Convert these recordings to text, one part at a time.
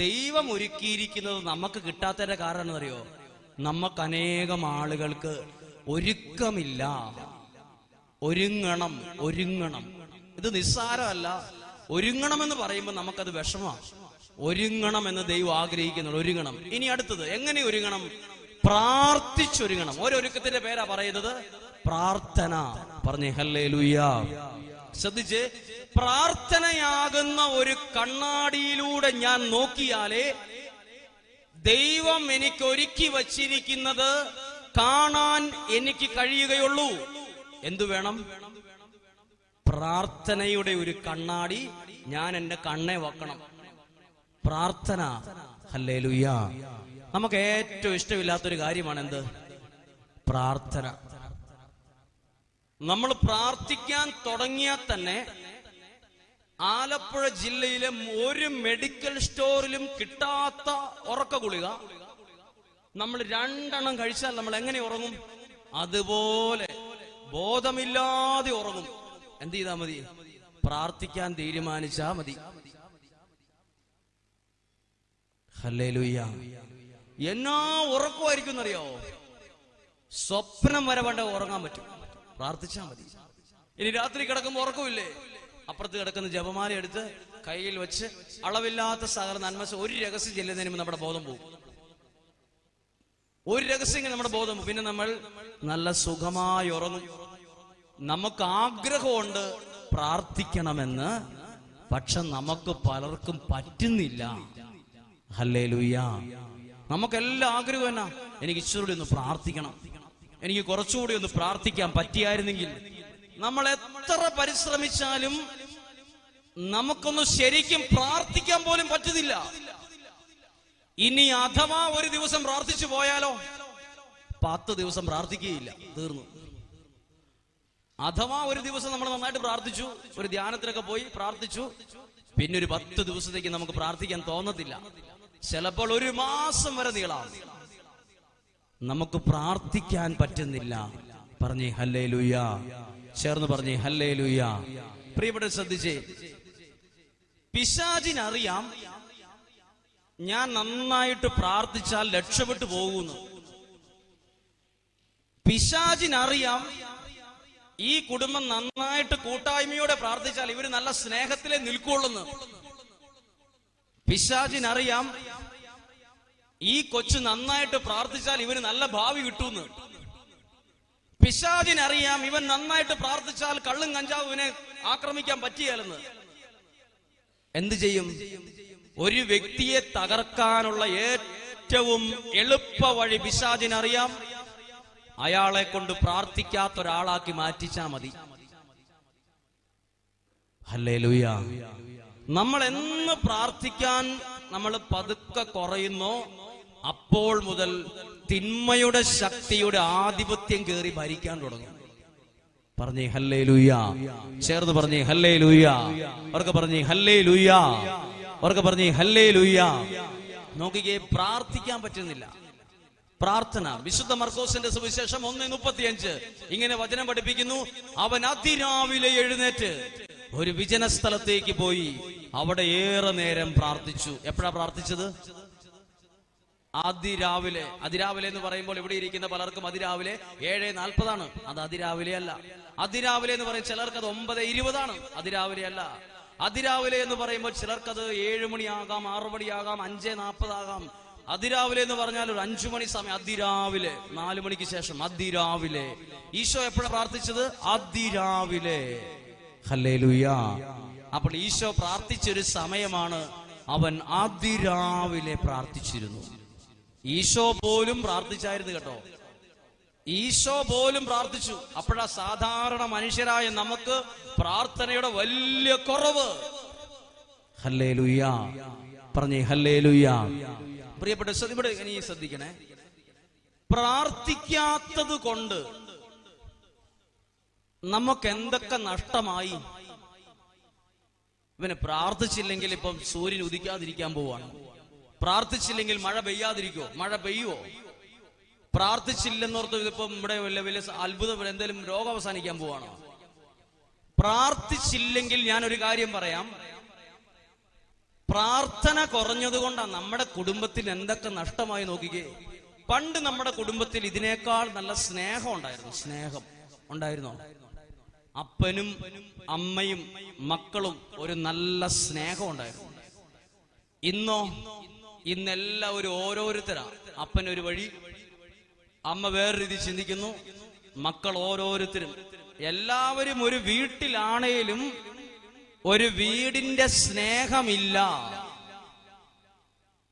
ദൈവം ഒരുക്കിയിരിക്കുന്നത് നമുക്ക് കിട്ടാത്തതിന്റെ കാരണം എന്നറിയോ നമുക്ക് അനേകം ആളുകൾക്ക് ഒരുക്കമില്ല. ഒരുങ്ങണം ഒരുങ്ങണം. ഇത് നിസ്സാരമല്ല. ഒരുങ്ങണമെന്ന് പറയുമ്പോൾ നമുക്കത് വിഷമമാണ് ഒരുങ്ങണം എന്ന് ദൈവം ആഗ്രഹിക്കുന്നുള്ളൂ ഒരുങ്ങണം. ഇനി അടുത്തത് എങ്ങനെ ഒരുങ്ങണം? പ്രാർത്ഥിച്ചൊരുങ്ങണം. ഓരോരുക്കത്തിന്റെ പേരാ പറയുന്നത് പ്രാർത്ഥന. പറഞ്ഞേ ഹല്ലേ ശ്രദ്ധിച്ച് പ്രാർത്ഥനയാകുന്ന ഒരു കണ്ണാടിയിലൂടെ ഞാൻ നോക്കിയാലേ ദൈവം എനിക്ക് ഒരുക്കി വച്ചിരിക്കുന്നത് കാണാൻ എനിക്ക് കഴിയുകയുള്ളൂ. എന്തു വേണം? പ്രാർത്ഥനയുടെ ഒരു കണ്ണാടി ഞാൻ എന്റെ കണ്ണെ വെക്കണം. പ്രാർത്ഥന. അല്ലേ ലുയ്യ നമുക്ക് ഏറ്റവും ഇഷ്ടമില്ലാത്തൊരു കാര്യമാണ് എന്ത് പ്രാർത്ഥന. നമ്മൾ പ്രാർത്ഥിക്കാൻ തുടങ്ങിയാൽ തന്നെ ആലപ്പുഴ ജില്ലയിലെ ഒരു മെഡിക്കൽ സ്റ്റോറിലും കിട്ടാത്ത ഉറക്ക ഗുളിക നമ്മൾ രണ്ടെണ്ണം കഴിച്ചാൽ നമ്മൾ എങ്ങനെ ഉറങ്ങും? അതുപോലെ ബോധമില്ലാതെ ഉറങ്ങും. എന്ത് ചെയ്താ മതി? പ്രാർത്ഥിക്കാൻ തീരുമാനിച്ചാ മതി. എന്നാ ഉറക്കമായിരിക്കും എന്നറിയോ? സ്വപ്നം വരെ വേണ്ട ഉറങ്ങാൻ പറ്റും. പ്രാർത്ഥിച്ചാൽ മതി. ഇനി രാത്രി കിടക്കുമ്പോൾ ഉറക്കമില്ലേ? അപ്പുറത്ത് കിടക്കുന്ന ജപമാല എടുത്ത് കയ്യിൽ വെച്ച് അളവില്ലാത്ത സകല നന്മസ് ഒരു രഹസ്യം ചെല്ലുന്നതിന് നമ്മുടെ ബോധം പോകും. ഒരു രഹസ്യം നമ്മുടെ ബോധം പിന്നെ നമ്മൾ നല്ല സുഖമായി ഉറങ്ങും. നമുക്ക് ആഗ്രഹമുണ്ട് പ്രാർത്ഥിക്കണമെന്ന്. പക്ഷെ നമുക്ക് പലർക്കും പറ്റുന്നില്ല. ഹല്ലേ നമുക്കെല്ലാം ആഗ്രഹം എന്നാ? എനിക്ക് ഈശ്വരോട് ഒന്ന് പ്രാർത്ഥിക്കണം. എനിക്ക് കുറച്ചുകൂടി ഒന്ന് പ്രാർത്ഥിക്കാൻ പറ്റിയായിരുന്നെങ്കിൽ നമ്മൾ എത്ര പരിശ്രമിച്ചാലും നമുക്കൊന്ന് ശരിക്കും പ്രാർത്ഥിക്കാൻ പോലും പറ്റുന്നില്ല. ഇനി അഥവാ ഒരു ദിവസം പ്രാർത്ഥിച്ചു പോയാലോ? പത്ത് ദിവസം പ്രാർത്ഥിക്കുകയില്ല. തീർന്നു. അഥവാ ഒരു ദിവസം നമ്മൾ നന്നായിട്ട് പ്രാർത്ഥിച്ചു ഒരു ധ്യാനത്തിനൊക്കെ പോയി പ്രാർത്ഥിച്ചു പിന്നെ ഒരു പത്ത് ദിവസത്തേക്ക് നമുക്ക് പ്രാർത്ഥിക്കാൻ തോന്നത്തില്ല. ചിലപ്പോൾ ഒരു മാസം വരെ നീളാം. നമുക്ക് പ്രാർത്ഥിക്കാൻ പറ്റുന്നില്ല. പറഞ്ഞേ ഹല്ലേ ലുയ്യ ചേർന്ന് പറഞ്ഞേ ഹല്ലേ ലുയ്യ പ്രിയപ്പെട്ട ശ്രദ്ധിച്ചേ പിശാചിനറിയാം ഞാൻ നന്നായിട്ട് പ്രാർത്ഥിച്ചാൽ രക്ഷപ്പെട്ടു പോകുന്നു. പിശാചിനറിയാം ഈ കുടുംബം നന്നായിട്ട് കൂട്ടായ്മയോടെ പ്രാർത്ഥിച്ചാൽ ഇവർ നല്ല സ്നേഹത്തിലെ നിൽക്കൊള്ളുന്നു. പിശാചിനറിയാം ഈ കൊച്ചു നന്നായിട്ട് പ്രാർത്ഥിച്ചാൽ ഇവന് നല്ല ഭാവി കിട്ടുമെന്ന്. പിശാദിനറിയാം ഇവൻ നന്നായിട്ട് പ്രാർത്ഥിച്ചാൽ കള്ളും കഞ്ചാവ് ഇവനെ ആക്രമിക്കാൻ പറ്റിയാലെന്ന്. എന്ത് ചെയ്യും? ഒരു വ്യക്തിയെ തകർക്കാനുള്ള ഏറ്റവും എളുപ്പ വഴി പിശാദിനറിയാം അയാളെ കൊണ്ട് പ്രാർത്ഥിക്കാത്ത ഒരാളാക്കി മാറ്റിച്ചാ മതി. ഹല്ലേ നമ്മൾ എന്ന് പ്രാർത്ഥിക്കാൻ നമ്മൾ പതുക്കെ കുറയുന്നോ? അപ്പോൾ മുതൽ തിന്മയുടെ ശക്തിയുടെ ആധിപത്യം കയറി ഭരിക്കാൻ തുടങ്ങും. പറഞ്ഞേ ഹല്ലേ ലൂയ ചേർന്ന് പറഞ്ഞേ ഹല്ലേ ലൂയ അവർക്ക് പറഞ്ഞേ ഹല്ലേ ലൂയ അവർക്ക് പറഞ്ഞേ ഹല്ലേ ലൂയ നോക്കിക്കേ പ്രാർത്ഥിക്കാൻ പറ്റുന്നില്ല. പ്രാർത്ഥന. വിശുദ്ധ മർക്കോസിന്റെ സുവിശേഷം ഒന്ന് മുപ്പത്തിയഞ്ച്. ഇങ്ങനെ വചനം പഠിപ്പിക്കുന്നു. അവൻ അതിരാവിലെ എഴുന്നേറ്റ് ഒരു വിജന സ്ഥലത്തേക്ക് പോയി. അവിടെ ഏറെ നേരം പ്രാർത്ഥിച്ചു. എപ്പോഴാ പ്രാർത്ഥിച്ചത്? അതിരാവിലെ അതിരാവിലെ എന്ന് പറയുമ്പോൾ ഇവിടെ ഇരിക്കുന്ന പലർക്കും അതിരാവിലെ ഏഴ് നാൽപ്പതാണ്. അത് അതിരാവിലെ അല്ല. അതിരാവിലെ എന്ന് പറയും ചിലർക്ക് അത് ഒമ്പത് ഇരുപതാണ്. അതിരാവിലെ അല്ല. അതിരാവിലെ എന്ന് പറയുമ്പോൾ ചിലർക്കത് ഏഴ് മണിയാകാം ആറു മണിയാകാം അഞ്ച് നാൽപ്പതാകാം. അതിരാവിലെ എന്ന് പറഞ്ഞാൽ ഒരു അഞ്ചു മണി സമയം. അതിരാവിലെ നാലു മണിക്ക് ശേഷം അതിരാവിലെ. ഈശോ എപ്പോഴാണ് പ്രാർത്ഥിച്ചത്? അതിരാവിലെ. അപ്പോൾ ഈശോ പ്രാർത്ഥിച്ചൊരു സമയമാണ് അവൻ അതിരാവിലെ പ്രാർത്ഥിച്ചിരുന്നു. ഈശോ പോലും പ്രാർത്ഥിച്ചായിരുന്നു കേട്ടോ. ഈശോ പോലും പ്രാർത്ഥിച്ചു. അപ്പോഴാ സാധാരണ മനുഷ്യരായ നമുക്ക് പ്രാർത്ഥനയുടെ വലിയ കുറവ്. ഹല്ലേ ലുയ്യ പറഞ്ഞേ ഹല്ലേ ലുയ്യ പ്രിയപ്പെട്ട ഇവിടെ ഇനി ശ്രദ്ധിക്കണേ. പ്രാർത്ഥിക്കാത്തത് കൊണ്ട് നമുക്ക് എന്തൊക്കെ നഷ്ടമായി? ഇവന് പ്രാർത്ഥിച്ചില്ലെങ്കിൽ ഇപ്പം സൂര്യൻ ഉദിക്കാതിരിക്കാൻ പോവാണ്. പ്രാർത്ഥിച്ചില്ലെങ്കിൽ മഴ പെയ്യാതിരിക്കോ മഴ പെയ്യുവോ? പ്രാർത്ഥിച്ചില്ലെന്നോർത്ത് ഇതിപ്പം ഇവിടെ വലിയ വലിയ അത്ഭുതം എന്തെങ്കിലും രോഗം അവസാനിക്കാൻ പോവാണോ? പ്രാർത്ഥിച്ചില്ലെങ്കിൽ ഞാൻ ഒരു കാര്യം പറയാം. പ്രാർത്ഥന കുറഞ്ഞതുകൊണ്ടാണ് നമ്മുടെ കുടുംബത്തിൽ എന്തൊക്കെ നഷ്ടമായി നോക്കിക്കേ. പണ്ട് നമ്മുടെ കുടുംബത്തിൽ ഇതിനേക്കാൾ നല്ല സ്നേഹം ഉണ്ടായിരുന്നു. സ്നേഹം ഉണ്ടായിരുന്നോ? അപ്പനും അമ്മയും മക്കളും ഒരു നല്ല സ്നേഹം ഉണ്ടായിരുന്നു. ഇന്നോ? ഇന്നെല്ലാവരും ഓരോരുത്തരാ. അപ്പൻ ഒരു വഴി. അമ്മ വേറെ രീതി ചിന്തിക്കുന്നു. മക്കൾ ഓരോരുത്തരും. എല്ലാവരും ഒരു വീട്ടിലാണേലും ഒരു വീടിന്റെ സ്നേഹമില്ല.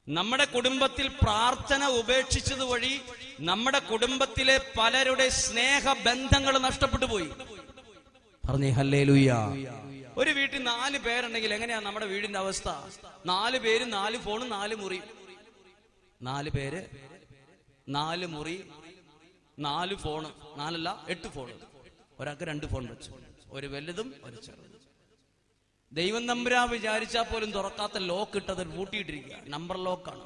നമ്മുടെ കുടുംബത്തിൽ പ്രാർത്ഥന ഉപേക്ഷിച്ചത് വഴി നമ്മുടെ കുടുംബത്തിലെ പലരുടെ സ്നേഹബന്ധങ്ങൾ നഷ്ടപ്പെട്ടു പോയി. പറഞ്ഞേ ഹല്ലേ ഒരു വീട്ടിൽ നാല് പേരുണ്ടെങ്കിൽ എങ്ങനെയാ നമ്മുടെ വീടിന്റെ അവസ്ഥ? നാല് പേര് നാല് ഫോണും നാല് മുറി നാല് പേര് നാല് മുറി നാല് ഫോണ് നാലല്ല എട്ട് ഫോണ്. ഒരാൾക്ക് രണ്ട് ഫോൺ വെച്ചു. ഒരു വലുതും ഒരു ചെറുതും. ദൈവം നമ്പുരാ വിചാരിച്ചാൽ പോലും തുറക്കാത്ത ലോക്ക് ഇട്ടത് പൂട്ടിയിട്ടിരിക്കുക. നമ്പർ ലോക്കാണ്.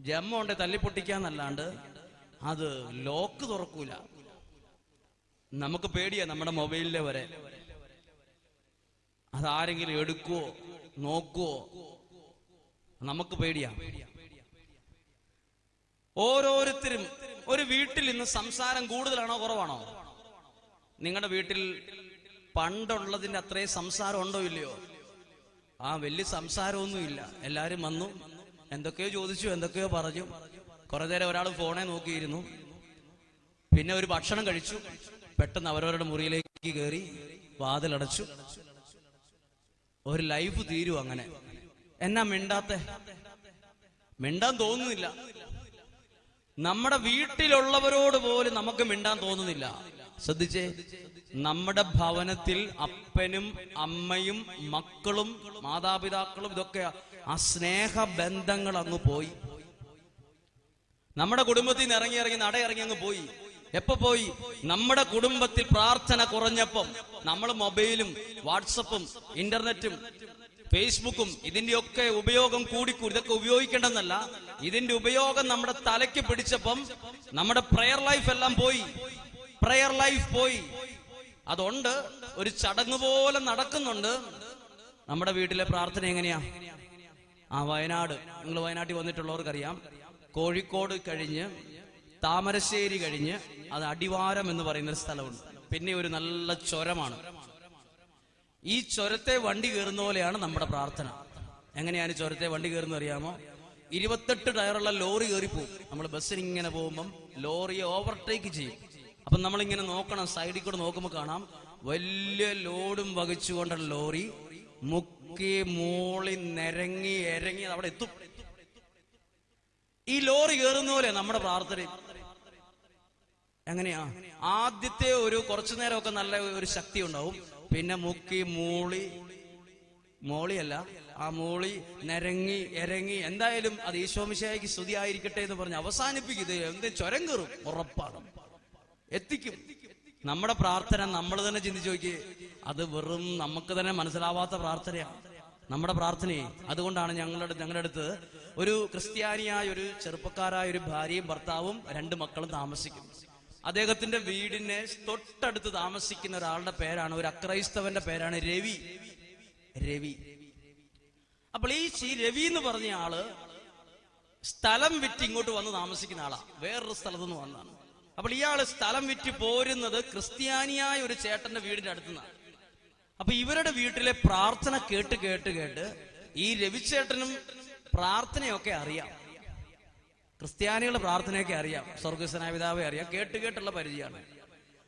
ജമ്മ കൊണ്ട് തല്ലിപ്പൊട്ടിക്കാന്നല്ലാണ്ട് അത് ലോക്ക് തുറക്കൂല. നമുക്ക് പേടിയാ നമ്മുടെ മൊബൈലിലെ വരെ. അതാരെങ്കിലും എടുക്കുവോ നോക്കുവോ? നമുക്ക് പേടിയാ. ഓരോരുത്തരും ഒരു വീട്ടിൽ ഇന്ന് സംസാരം കൂടുതലാണോ കുറവാണോ? നിങ്ങളുടെ വീട്ടിൽ പണ്ടുള്ളതിന്റെ അത്രയും സംസാരം ഉണ്ടോ ഇല്ലയോ? ആ വലിയ സംസാരമൊന്നും ഇല്ല. എല്ലാരും വന്നു. എന്തൊക്കെയോ ചോദിച്ചു എന്തൊക്കെയോ പറഞ്ഞു. കുറെ നേരം ഒരാൾ ഫോണെ നോക്കിയിരുന്നു. പിന്നെ ഒരു ഭക്ഷണം കഴിച്ചു. പെട്ടെന്ന് അവരവരുടെ മുറിയിലേക്ക് കയറി വാതിലടച്ചു. ഒരു ലൈഫ് തീരും അങ്ങനെ. എന്നാ മിണ്ടാത്ത? മിണ്ടാൻ തോന്നുന്നില്ല. നമ്മുടെ വീട്ടിലുള്ളവരോട് പോലും നമുക്ക് മിണ്ടാൻ തോന്നുന്നില്ല. ശ്രദ്ധിച്ചേ നമ്മുടെ ഭവനത്തിൽ അപ്പനും അമ്മയും മക്കളും മാതാപിതാക്കളും ഇതൊക്കെ ആ സ്നേഹ ബന്ധങ്ങൾ അങ്ങ് പോയി. നമ്മുടെ കുടുംബത്തിൽ നിന്ന് ഇറങ്ങി ഇറങ്ങി നട ഇറങ്ങി അങ്ങ് പോയി. എപ്പോ പോയി? നമ്മുടെ കുടുംബത്തിൽ പ്രാർത്ഥന കുറഞ്ഞപ്പം നമ്മൾ മൊബൈലും വാട്സപ്പും ഇന്റർനെറ്റും ഫേസ്ബുക്കും ഇതിന്റെയൊക്കെ ഉപയോഗം കൂടിക്കൂടി. ഇതൊക്കെ ഉപയോഗിക്കേണ്ടെന്നല്ല ഇതിന്റെ ഉപയോഗം നമ്മുടെ തലയ്ക്ക് പിടിച്ചപ്പം നമ്മുടെ പ്രെയർ ലൈഫ് എല്ലാം പോയി. പ്രെയർ ലൈഫ് പോയി. അതുകൊണ്ട് ഒരു ചടങ്ങ് പോലെ നടക്കുന്നുണ്ട്. നമ്മുടെ വീട്ടിലെ പ്രാർത്ഥന എങ്ങനെയാ? ആ വയനാട്. നിങ്ങൾ വയനാട്ടിൽ വന്നിട്ടുള്ളവർക്കറിയാം. കോഴിക്കോട് കഴിഞ്ഞ് താമരശ്ശേരി കഴിഞ്ഞ് അത് അടിവാരം എന്ന് പറയുന്ന ഒരു സ്ഥലമുണ്ട്. പിന്നെ ഒരു നല്ല ചുരമാണ്. ഈ ചുരത്തെ വണ്ടി കയറുന്ന പോലെയാണ് നമ്മുടെ പ്രാർത്ഥന. എങ്ങനെയാണ് ചൊരത്തെ വണ്ടി കയറുന്ന അറിയാമോ? ഇരുപത്തെട്ട് ടയറുള്ള ലോറി കയറി പോകും നമ്മൾ ബസ്സിന് ഇങ്ങനെ പോകുമ്പം ലോറിയെ ഓവർടേക്ക് ചെയ്യും. അപ്പം നമ്മളിങ്ങനെ നോക്കണം സൈഡിൽ കൂടെ നോക്കുമ്പോൾ കാണാം. വലിയ ലോഡും വഹിച്ചുകൊണ്ടുള്ള ലോറി മുക്കി മൂളി നിരങ്ങി എരങ്ങി അവിടെ എത്തും. ഈ ലോറി കയറുന്ന പോലെ നമ്മുടെ പ്രാർത്ഥന. എങ്ങനെയാ? ആദ്യത്തെ ഒരു കുറച്ചു നേരമൊക്കെ നല്ല ഒരു ശക്തി ഉണ്ടാവും. പിന്നെ മുക്കി മൂളി. മോളിയല്ല. ആ മൂളി നരങ്ങി എരങ്ങി. എന്തായാലും അത് ഈശോമിശായിക്ക് സ്തുതി ആയിരിക്കട്ടെ എന്ന് പറഞ്ഞ് അവസാനിപ്പിക്കും. എന്ത് ചൊരം കയറും ഉറപ്പാണ്. എത്തിക്കും. നമ്മുടെ പ്രാർത്ഥന നമ്മൾ തന്നെ ചിന്തിച്ചു നോക്കി അത് വെറും നമുക്ക് തന്നെ മനസ്സിലാവാത്ത പ്രാർത്ഥനയാണ്. നമ്മുടെ പ്രാർത്ഥനയെ. അതുകൊണ്ടാണ് ഞങ്ങളുടെ ഞങ്ങളുടെ അടുത്ത് ഒരു ക്രിസ്ത്യാനിയായ ഒരു ചെറുപ്പക്കാരായ ഒരു ഭാര്യയും ഭർത്താവും രണ്ട് മക്കളും താമസിക്കുന്നു അദ്ദേഹത്തിന്റെ വീടിനെ തൊട്ടടുത്ത് താമസിക്കുന്ന ഒരാളുടെ പേരാണ് ഒരു അക്രൈസ്തവന്റെ പേരാണ് രവി. രവി. അപ്പോൾ ഈ ശ്രീ രവി എന്ന് പറഞ്ഞ ആൾ സ്ഥലം വിറ്റ് ഇങ്ങോട്ട് വന്ന് താമസിക്കുന്ന ആളാ. വേറൊരു സ്ഥലത്തു നിന്ന് വന്നാണ് അപ്പോൾ ഇയാൾ സ്ഥലം വിറ്റ് പോരുന്നത് ക്രിസ്ത്യാനിയായ ഒരു ചേട്ടന്റെ വീടിന്റെ അടുത്തുനിന്നാണ്. അപ്പൊ ഇവരുടെ വീട്ടിലെ പ്രാർത്ഥന കേട്ട് കേട്ട് കേട്ട് ഈ രവിച്ചേട്ടനും പ്രാർത്ഥനയൊക്കെ അറിയാം. ക്രിസ്ത്യാനികളുടെ പ്രാർത്ഥനയൊക്കെ അറിയാം. സ്വർഗസ്വനായ പിതാവെ അറിയാം. കേട്ട് കേട്ടുള്ള പരിചയമാണ്.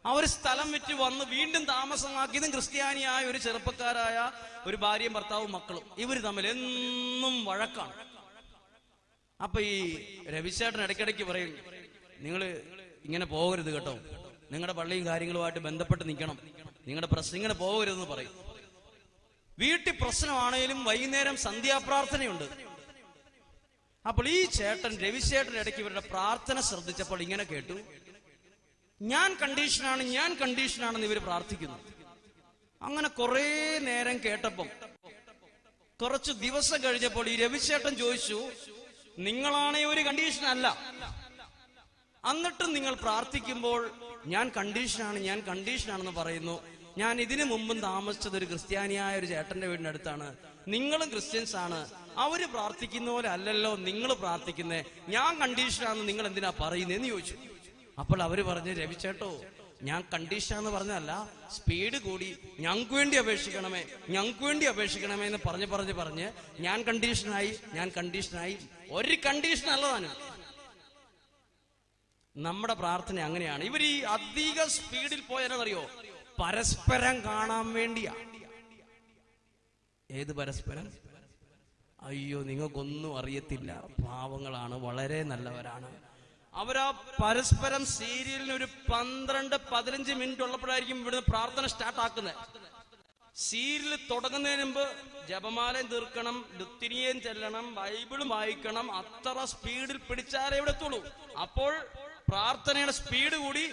അവർ സ്ഥലം വിറ്റ് വന്ന് വീണ്ടും താമസമാക്കിയതും ക്രിസ്ത്യാനിയായ ഒരു ചെറുപ്പക്കാരായ ഒരു ഭാര്യയും ഭർത്താവും മക്കളും. ഇവർ തമ്മിൽ എന്നും വഴക്കാണ്. അപ്പൊ ഈ രവിശേട്ടൻ ഇടയ്ക്കിടയ്ക്ക് പറയും നിങ്ങൾ ഇങ്ങനെ പോകരുത് കേട്ടോ. നിങ്ങളുടെ പള്ളിയും കാര്യങ്ങളുമായിട്ട് ബന്ധപ്പെട്ട് നിൽക്കണം. നിങ്ങളുടെ പ്രശ്നം ഇങ്ങനെ പോകരുതെന്ന് പറയും. വീട്ടിൽ പ്രശ്നമാണെങ്കിലും വൈകുന്നേരം സന്ധ്യാപ്രാർത്ഥനയുണ്ട്. അപ്പോൾ ഈ ചേട്ടൻ രവിശേട്ടൻ ഇടയ്ക്ക് ഇവരുടെ പ്രാർത്ഥന ശ്രദ്ധിച്ചപ്പോൾ ഇങ്ങനെ കേട്ടു. ഞാൻ കണ്ടീഷനാണ് ഞാൻ കണ്ടീഷനാണെന്ന് ഇവർ പ്രാർത്ഥിക്കുന്നു. അങ്ങനെ കുറെ നേരം കേട്ടപ്പം കുറച്ച് ദിവസം കഴിഞ്ഞപ്പോൾ ഈ രവിശേട്ടൻ ചോദിച്ചു നിങ്ങളാണേ ഒരു കണ്ടീഷൻ അല്ല എന്നിട്ടും നിങ്ങൾ പ്രാർത്ഥിക്കുമ്പോൾ ഞാൻ കണ്ടീഷനാണ് ഞാൻ കണ്ടീഷനാണെന്ന് പറയുന്നു. ഞാൻ ഇതിനു മുമ്പും താമസിച്ചത് ഒരു ക്രിസ്ത്യാനിയായ ഒരു ചേട്ടന്റെ വീടിനടുത്താണ് നിങ്ങളും ക്രിസ്ത്യൻസ് ആണ്. അവർ പ്രാർത്ഥിക്കുന്ന പോലെ അല്ലല്ലോ നിങ്ങൾ പ്രാർത്ഥിക്കുന്നേ. ഞാൻ കണ്ടീഷനാണെന്ന് നിങ്ങൾ എന്തിനാ പറയുന്നതെന്ന് ചോദിച്ചു. അപ്പോൾ അവർ പറഞ്ഞു രവിച്ചേട്ടോ ഞാൻ കണ്ടീഷനാന്ന് പറഞ്ഞല്ല സ്പീഡ് കൂടി. ഞങ്ങൾക്ക് വേണ്ടി അപേക്ഷിക്കണമേ ഞങ്ങൾക്ക് വേണ്ടി അപേക്ഷിക്കണമേ എന്ന് പറഞ്ഞ് പറഞ്ഞ് പറഞ്ഞ് ഞാൻ കണ്ടീഷനായി ഞാൻ കണ്ടീഷനായി ഒരു കണ്ടീഷൻ അല്ലതാണ് നമ്മുടെ പ്രാർത്ഥന അങ്ങനെയാണ്. ഇവർ ഈ അധിക സ്പീഡിൽ പോയാലെന്നറിയോ പരസ്പരം കാണാൻ വേണ്ടിയാ. ഏത് പരസ്പരം? അയ്യോ നിങ്ങൾക്കൊന്നും അറിയത്തില്ല. പാവങ്ങളാണ് വളരെ നല്ലവരാണ്. അവരാ പരസ്പരം സീരിയലിന് ഒരു പന്ത്രണ്ട് പതിനഞ്ച് മിനിറ്റ് ഉള്ളപ്പോഴായിരിക്കും ഇവിടുന്ന് പ്രാർത്ഥന സ്റ്റാർട്ട് ആക്കുന്നത് സീരിയൽ തുടങ്ങുന്നതിന് മുമ്പ് ജപമാലയും തീർക്കണം ലുത്തിനിയും ചെല്ലണം ബൈബിളും വായിക്കണം അത്ര സ്പീഡിൽ പിടിച്ചാലേ ഇവിടെ എത്തുള്ളൂ. അപ്പോൾ പ്രാർത്ഥനയുടെ സ്പീഡ് കൂടി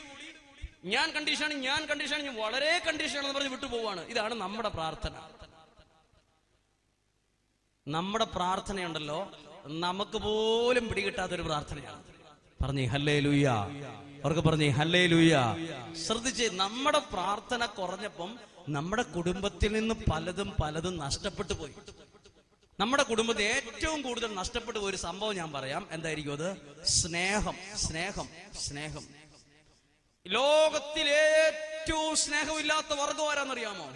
ഞാൻ കണ്ടീഷനാണ് ഞാൻ കണ്ടീഷനാണ് ഞാൻ വളരെ കണ്ടീഷനാണെന്ന് പറഞ്ഞ് വിട്ടുപോവാണ്. ഇതാണ് നമ്മുടെ പ്രാർത്ഥന. നമ്മുടെ പ്രാർത്ഥനയുണ്ടല്ലോ നമുക്ക് പോലും പിടികിട്ടാത്തൊരു പ്രാർത്ഥനയാണ്. പറഞ്ഞേ ഹല്ലേ ലൂയ അവർക്ക് പറഞ്ഞേ ഹല്ലേ ലൂയ ശ്രദ്ധിച്ച് നമ്മുടെ പ്രാർത്ഥന കുറഞ്ഞപ്പം നമ്മുടെ കുടുംബത്തിൽ നിന്ന് പലതും പലതും നഷ്ടപ്പെട്ടു പോയി. നമ്മുടെ കുടുംബത്തിൽ ഏറ്റവും കൂടുതൽ നഷ്ടപ്പെട്ടു പോയ ഒരു സംഭവം ഞാൻ പറയാം. എന്തായിരിക്കും അത്? സ്നേഹം സ്നേഹം സ്നേഹം. ലോകത്തിൽ ഏറ്റവും സ്നേഹമില്ലാത്ത വർഗം ആരാന്നറിയാമോ?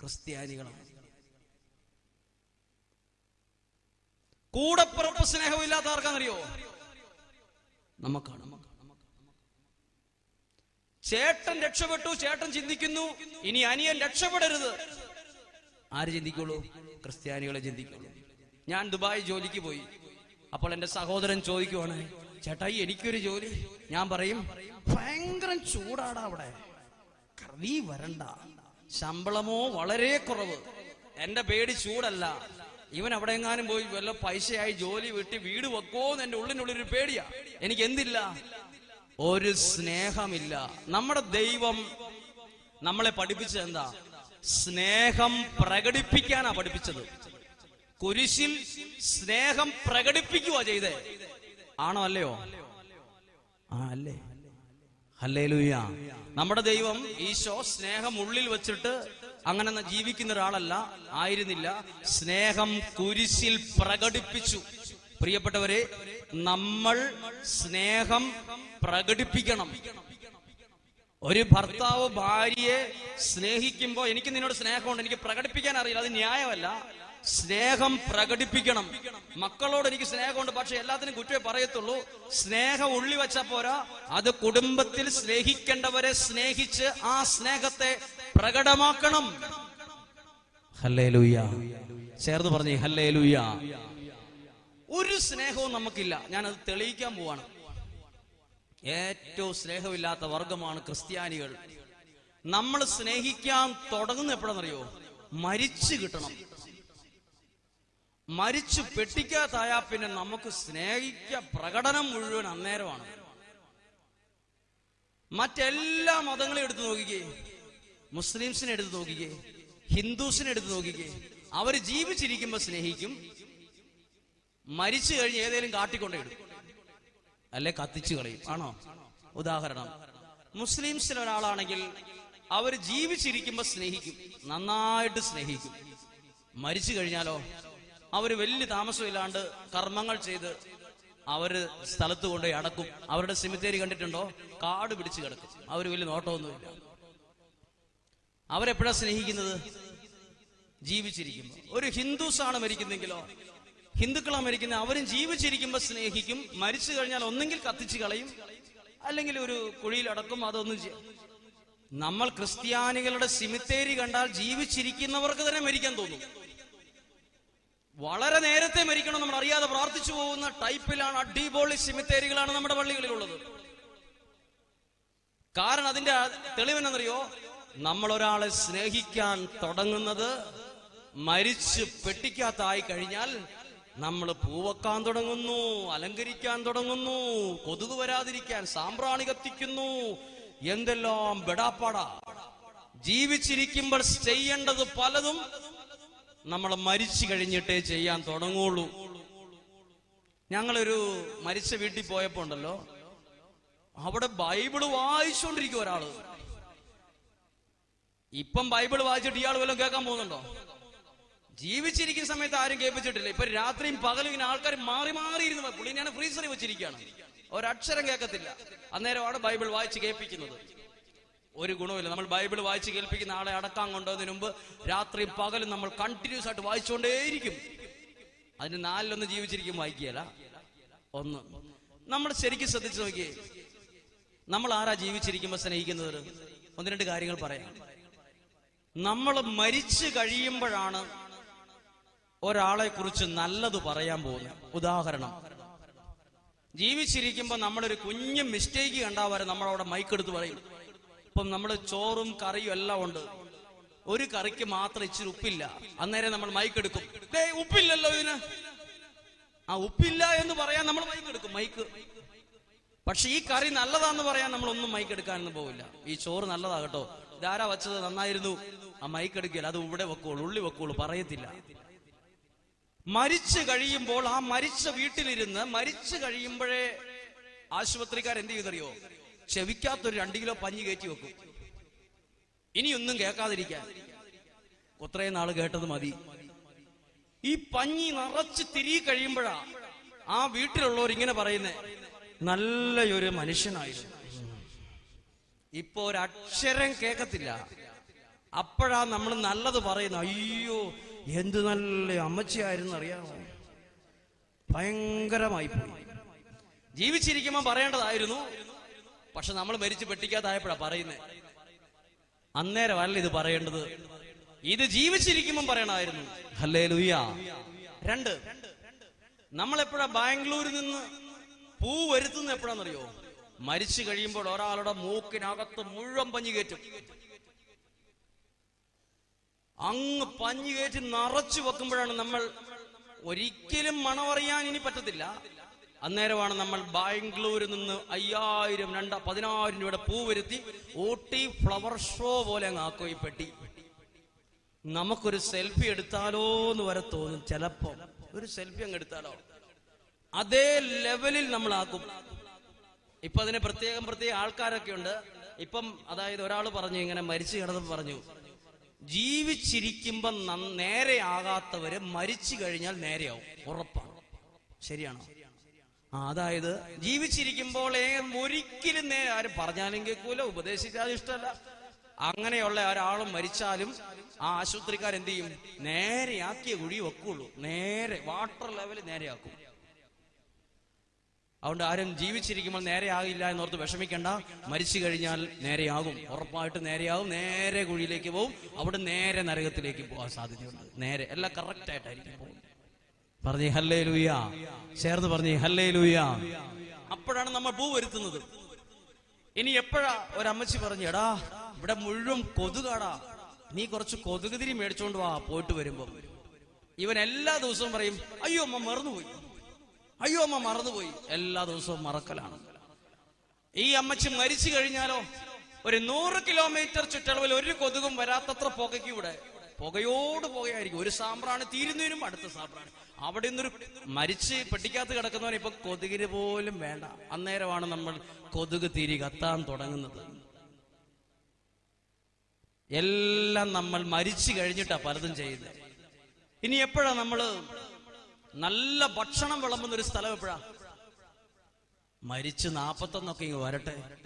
ക്രിസ്ത്യാനികളാണ്. കൂടപ്പുറപ്പ് സ്നേഹമില്ലാത്ത ആർക്കാന്നറിയോ? നമുക്കാണ്. ചേട്ടൻ രക്ഷപ്പെട്ടു ചേട്ടൻ ചിന്തിക്കുന്നു. ഇനി അനിയൻ രക്ഷപ്പെടരുത്. ആര് ചിന്തിക്കുള്ളൂ? ക്രിസ്ത്യാനികളെ ചിന്തിക്കുള്ളൂ. ഞാൻ ദുബായ് ജോലിക്ക് പോയി. അപ്പോൾ എന്റെ സഹോദരൻ ചോദിക്കുവാണ് ചേട്ടായി എനിക്കൊരു ജോലി. ഞാൻ പറയും ഭയങ്കര ചൂടാടാ അവിടെ. നീ വരണ്ട. ശമ്പളമോ വളരെ കുറവ്. എന്റെ പേടി ചൂടല്ല. ഇവൻ അവിടെ എങ്ങാനും പോയി വല്ല പൈസയായി ജോലി വിട്ട് വീട് വെക്കോന്ന് എന്റെ ഉള്ളിനുള്ളിൽ ഒരു പേടിയാ. എനിക്ക് എന്തില്ല ഒരു സ്നേഹമില്ല. നമ്മുടെ ദൈവം നമ്മളെ പഠിപ്പിച്ചത് എന്താ? സ്നേഹം പ്രകടിപ്പിക്കാനാ പഠിപ്പിച്ചത്. കുരിശിൽ സ്നേഹം പ്രകടിപ്പിക്കുക ചെയ്തേ. ആണോ അല്ലയോ? ആ അല്ലേ? ഹല്ലേലൂയ. നമ്മുടെ ദൈവം ഈശോ സ്നേഹം ഉള്ളിൽ വെച്ചിട്ട് അങ്ങനെ ജീവിക്കുന്ന ഒരാളല്ല ആയിരുന്നില്ല. സ്നേഹം കുരിശിൽ പ്രകടിപ്പിച്ചു. പ്രിയപ്പെട്ടവരെ നമ്മൾ സ്നേഹം പ്രകടിപ്പിക്കണം. ഒരു ഭർത്താവ് ഭാര്യയെ സ്നേഹിക്കുമ്പോ എനിക്ക് നിന്നോട് സ്നേഹമുണ്ട് എനിക്ക് പ്രകടിപ്പിക്കാൻ അറിയില്ല അത് ന്യായമല്ല. സ്നേഹം പ്രകടിപ്പിക്കണം. മക്കളോട് എനിക്ക് സ്നേഹമുണ്ട് പക്ഷെ എല്ലാത്തിനും കുറ്റമേ പറയത്തുള്ളൂ. സ്നേഹം ഉള്ളി വെച്ചാ പോരാ. അത് കുടുംബത്തിൽ സ്നേഹിക്കേണ്ടവരെ സ്നേഹിച്ച് ആ സ്നേഹത്തെ പ്രകടമാക്കണം. ഹല്ലേ ലൂയ ചേർന്ന് പറഞ്ഞേ ഹല്ലേ ലൂയ ഒരു സ്നേഹവും നമുക്കില്ല. ഞാനത് തെളിയിക്കാൻ പോവാണ്. ഏറ്റവും സ്നേഹമില്ലാത്ത വർഗമാണ് ക്രിസ്ത്യാനികൾ. നമ്മൾ സ്നേഹിക്കാൻ തുടങ്ങുന്ന എപ്പോഴെന്നറിയോ മരിച്ചു കിട്ടണം. മരിച്ചു പെട്ടിക്കാത്തായാ പിന്നെ നമുക്ക് സ്നേഹിക്ക പ്രകടനം മുഴുവൻ അന്നേരമാണ്. മറ്റെല്ലാ മതങ്ങളെയും എടുത്തു നോക്കിക്കേ. മുസ്ലിംസിനെ എടുത്തു നോക്കിക്കേ. ഹിന്ദുസിനെ എടുത്തു നോക്കിക്കേ. അവർ ജീവിച്ചിരിക്കുമ്പോ സ്നേഹിക്കും. മരിച്ചു കഴിഞ്ഞ് ഏതേലും കാട്ടിക്കൊണ്ടേ അല്ലെ കത്തിച്ചു കളയും. ആണോ? ഉദാഹരണം. മുസ്ലിംസിൽ ഒരാളാണെങ്കിൽ അവർ ജീവിച്ചിരിക്കുമ്പോ സ്നേഹിക്കും. നന്നായിട്ട് സ്നേഹിക്കും. മരിച്ചു കഴിഞ്ഞാലോ? അവർ വലിയ താമസമില്ലാണ്ട് കർമ്മങ്ങൾ ചെയ്ത് അവർ സ്ഥലത്ത് കൊണ്ടുപോയി അടക്കും. അവരുടെ സിമിത്തേരി കണ്ടിട്ടുണ്ടോ? കാട് പിടിച്ച് കിടക്കും. അവർ വലിയ നോട്ടമൊന്നുമില്ല. അവരെപ്പോഴാ സ്നേഹിക്കുന്നത്? ജീവിച്ചിരിക്കുമ്പോൾ ഒരു ഹിന്ദുസ് ആണ് മരിക്കുന്നെങ്കിലോ ഹിന്ദുക്കളാ മരിക്കുന്നത്. അവരും ജീവിച്ചിരിക്കുമ്പോൾ സ്നേഹിക്കും. മരിച്ചു കഴിഞ്ഞാൽ ഒന്നെങ്കിൽ കത്തിച്ചു കളയും. അല്ലെങ്കിൽ ഒരു കുഴിയിലടക്കും അതൊന്നും ചെയ്യും. നമ്മൾ ക്രിസ്ത്യാനികളുടെ സിമിത്തേരി കണ്ടാൽ ജീവിച്ചിരിക്കുന്നവർക്ക് തന്നെ മരിക്കാൻ തോന്നും. വളരെ നേരത്തെ മരിക്കണം നമ്മൾ അറിയാതെ പ്രാർത്ഥിച്ചു പോകുന്ന ടൈപ്പിലാണ് അടിപൊളി സിമിത്തേരികളാണ് നമ്മുടെ പള്ളികളിലുള്ളത്. കാരണം അതിന്റെ തെളിവെന്നറിയോ? നമ്മൾ ഒരാളെ സ്നേഹിക്കാൻ തുടങ്ങുന്നത് മരിച്ച് പെട്ടിക്കകത്തായി കഴിഞ്ഞാൽ നമ്മൾ പൂവക്കാൻ തുടങ്ങുന്നു അലങ്കരിക്കാൻ തുടങ്ങുന്നു കൊതുക് വരാതിരിക്കാൻ സാമ്പ്രാണി കത്തിക്കുന്നു എന്തെല്ലാം ബെടാപ്പാടാ. ജീവിച്ചിരിക്കുമ്പോൾ ചെയ്യേണ്ടത് പലതും നമ്മൾ മരിച്ചു കഴിഞ്ഞിട്ടേ ചെയ്യാൻ തുടങ്ങുള്ളൂ. ഞങ്ങളൊരു മരിച്ച വീട്ടിൽ പോയപ്പോ ഉണ്ടല്ലോ. അവിടെ ബൈബിൾ വായിച്ചുകൊണ്ടിരിക്കും ഒരാൾ. ഇപ്പം ബൈബിൾ വായിച്ചിട്ട് ഇയാൾ വല്ലതും കേൾക്കാൻ പോകുന്നുണ്ടോ? ജീവിച്ചിരിക്കുന്ന സമയത്ത് ആരും കേൾപ്പിച്ചിട്ടില്ല. ഇപ്പൊ രാത്രിയും പകലും ഇങ്ങനെ ആൾക്കാർ മാറി മാറി ഇരുന്ന് പുള്ളി ഞാൻ ഫ്രീസറിൽ വെച്ചിരിക്കുകയാണ്. ഒരക്ഷരം കേൾക്കത്തില്ല. അന്നേരമാണ് ബൈബിൾ വായിച്ച് കേൾപ്പിക്കുന്നത്. ഒരു ഗുണവുമില്ല. നമ്മൾ ബൈബിൾ വായിച്ച് കേൾപ്പിക്കുന്ന ആളെ അടക്കാൻ കൊണ്ടതിന് മുമ്പ് രാത്രി പകലും നമ്മൾ കണ്ടിന്യൂസ് ആയിട്ട് വായിച്ചുകൊണ്ടേയിരിക്കും. അതിന് നാലിലൊന്ന് ജീവിച്ചിരിക്കും വായിക്കുകയല്ല. ഒന്ന് നമ്മൾ ശരിക്കും ശ്രദ്ധിച്ചു നോക്കിയേ. നമ്മൾ ആരാ ജീവിച്ചിരിക്കുമ്പോൾ സ്നേഹിക്കുന്നത്? ഒന്ന് രണ്ട് കാര്യങ്ങൾ പറയാം. നമ്മൾ മരിച്ചു കഴിയുമ്പോഴാണ് ഒരാളെ കുറിച്ച് നല്ലത് പറയാൻ പോകുന്നത്. ഉദാഹരണം ജീവിച്ചിരിക്കുമ്പോൾ നമ്മളൊരു കുഞ്ഞു മിസ്റ്റേക്ക് കണ്ടാൽ വരെ നമ്മളവിടെ മൈക്കെടുത്ത് പറയും. ഇപ്പം നമ്മൾ ചോറും കറിയും എല്ലാം ഉണ്ട്. ഒരു കറിക്ക് മാത്രം ഇച്ചിരി ഉപ്പില്ല. അന്നേരം നമ്മൾ മൈക്ക് എടുക്കും. ദേ ഉപ്പില്ലല്ലോ ഇതിന്. ആ ഉപ്പില്ല എന്ന് പറയാൻ നമ്മൾ മൈക്ക് എടുക്കും മൈക്ക് പക്ഷെ ഈ കറി നല്ലതാന്ന് പറയാൻ നമ്മൾ ഒന്നും മൈക്ക് എടുക്കാനൊന്നും പോവില്ല. ഈ ചോറ് നല്ലതാ കേട്ടോ. ഇതാരാ വച്ചത്? നന്നായിരുന്നു. ആ മൈക്ക് എടുക്കില്ല അത് ഇവിടെ വെക്കോളൂ ഉള്ളി വെക്കോളൂ പറയത്തില്ല. മരിച്ചു കഴിയുമ്പോൾ ആ മരിച്ച വീട്ടിലിരുന്ന് മരിച്ചു കഴിയുമ്പോഴേ ആശുപത്രിക്കാർ എന്ത് ചെയ്തറിയോ ചെവിക്കാത്തൊരു രണ്ടു കിലോ പഞ്ഞി കയറ്റി വെക്കും. ഇനിയൊന്നും കേൾക്കാതിരിക്കാൻ. കുത്രയും നാൾ കേട്ടത് മതി. ഈ പഞ്ഞി നിറച്ച് തിരികെ കഴിയുമ്പോഴാ ആ വീട്ടിലുള്ളവർ ഇങ്ങനെ പറയുന്നേ നല്ലൊരു മനുഷ്യനായിരുന്നു. ഇപ്പൊ ഒരക്ഷരം കേൾക്കത്തില്ല. അപ്പോഴാ നമ്മൾ നല്ലത് പറയുന്നു അയ്യോ എന്ത് നല്ല അമ്മച്ചിയായിരുന്നു അറിയാമോ ഭയങ്കരമായി പോയി ജീവിച്ചിരിക്കുമ്പോ പറയേണ്ടതായിരുന്നു പക്ഷെ നമ്മൾ മരിച്ച് പെട്ടിക്കാതായപ്പോഴാ പറയുന്നത് അന്നേരമല്ല ഇത് പറയേണ്ടത്. ഇത് ജീവിച്ചിരിക്കുമ്പം പറയണമായിരുന്നു. ഹല്ലേ ലുയ്യ രണ്ട് നമ്മൾ എപ്പോഴാ ബാംഗ്ലൂരിൽ നിന്ന് പൂ വരുത്തുന്ന എപ്പോഴാണെന്നറിയോ മരിച്ചു കഴിയുമ്പോൾ ഒരാളുടെ മൂക്കിനകത്ത് മുഴുവൻ പഞ്ഞു കയറ്റും. അങ്ങ് പഞ്ഞു കയറ്റി നിറച്ചു വെക്കുമ്പോഴാണ് നമ്മൾ ഒരിക്കലും മണമറിയാൻ ഇനി പറ്റത്തില്ല. അന്നേരമാണ് നമ്മൾ ബാംഗ്ലൂരിൽ നിന്ന് അയ്യായിരം രണ്ട പതിനായിരം രൂപയുടെ പൂ വരുത്തി ഊട്ടി ഫ്ലവർ ഷോ പോലെ അങ്ങ് ആക്കും ഈ പെട്ടി നമുക്കൊരു സെൽഫി എടുത്താലോ എന്ന് വരെ തോന്നും ചിലപ്പോ. ഒരു സെൽഫി അങ്ങ് എടുത്താലോ. അതേ ലെവലിൽ നമ്മൾ ആക്കും. ഇപ്പൊ അതിന് പ്രത്യേകം പ്രത്യേക ആൾക്കാരൊക്കെ ഉണ്ട്. ഇപ്പം അതായത് ഒരാൾ പറഞ്ഞു ഇങ്ങനെ മരിച്ചു കിടന്ന് പറഞ്ഞു ജീവിച്ചിരിക്കുമ്പോ നേരെയാകാത്തവര് മരിച്ചു കഴിഞ്ഞാൽ നേരെയാവും. ഉറപ്പാണ്. ശരിയാണോ? അതായത് ജീവിച്ചിരിക്കുമ്പോൾ ഒരിക്കലും നേരെ ആരും പറഞ്ഞാലും കേൾക്കൂല ഉപദേശിച്ചാലും ഇഷ്ടമല്ല. അങ്ങനെയുള്ള ഒരാളും മരിച്ചാലും ആ ആശുപത്രിക്കാർ എന്ത് ചെയ്യും? നേരെയാക്കിയ കുഴി വെക്കുള്ളൂ. നേരെ വാട്ടർ ലെവൽ നേരെയാക്കും. അതുകൊണ്ട് ആരും ജീവിച്ചിരിക്കുമ്പോൾ നേരെയാകില്ല എന്നോർത്ത് വിഷമിക്കണ്ട. മരിച്ചു കഴിഞ്ഞാൽ നേരെയാകും. ഉറപ്പായിട്ട് നേരെയാകും. നേരെ കുഴിയിലേക്ക് പോകും അവിടെ നേരെ നരകത്തിലേക്ക് പോകാൻ സാധ്യതയുണ്ട്. നേരെ. എല്ലാം കറക്റ്റ് ആയിട്ടായിരിക്കും പോകും പറഞ്ഞേ ഹല്ലേ ലൂയ ചേർന്ന് പറഞ്ഞേ ഹല്ലേ ലൂയ അപ്പോഴാണ് നമ്മൾ പൂ വരുത്തുന്നത്. ഇനി എപ്പോഴാ ഒരമ്മച്ചി പറഞ്ഞു എടാ ഇവിടെ മുഴുവൻ കൊതുകാടാ. നീ കുറച്ച് കൊതുകുതിരി മേടിച്ചോണ്ട് വാ പോയിട്ട് വരുമ്പോ. ഇവൻ എല്ലാ ദിവസവും പറയും അയ്യോ അമ്മ മറന്നുപോയി. അയ്യോ അമ്മ മറന്നുപോയി. എല്ലാ ദിവസവും മറക്കലാണ്. ഈ അമ്മച്ചി മരിച്ചു കഴിഞ്ഞാലോ ഒരു നൂറ് കിലോമീറ്റർ ചുറ്റളവിൽ ഒരു കൊതുകും വരാത്തത്ര പുകയ്ക്ക് ഇവിടെ. പുകയോട് പുകയായിരിക്കും. ഒരു സാമ്പ്രാണി തീരുന്നതിനും അടുത്ത സാമ്പ്രാണ്. അവിടെ നിന്നൊരു മരിച്ച് പെട്ടിക്കകത്ത് കിടക്കുന്നവൻ ഇപ്പൊ കൊതുകിന് പോലും വേണ്ട. അന്നേരമാണ് നമ്മൾ കൊതുക് തിരി കത്താൻ തുടങ്ങുന്നത്. എല്ലാം നമ്മൾ മരിച്ചു കഴിഞ്ഞിട്ടാ പലതും ചെയ്യുന്നത്. ഇനി എപ്പോഴാ നമ്മൾ നല്ല ഭക്ഷണം വിളമ്പുന്ന ഒരു സ്ഥലം എപ്പോഴാ? മരിച്ച് നാപ്പത്തൊന്നൊക്കെ ഇങ്ങ് വരട്ടെ.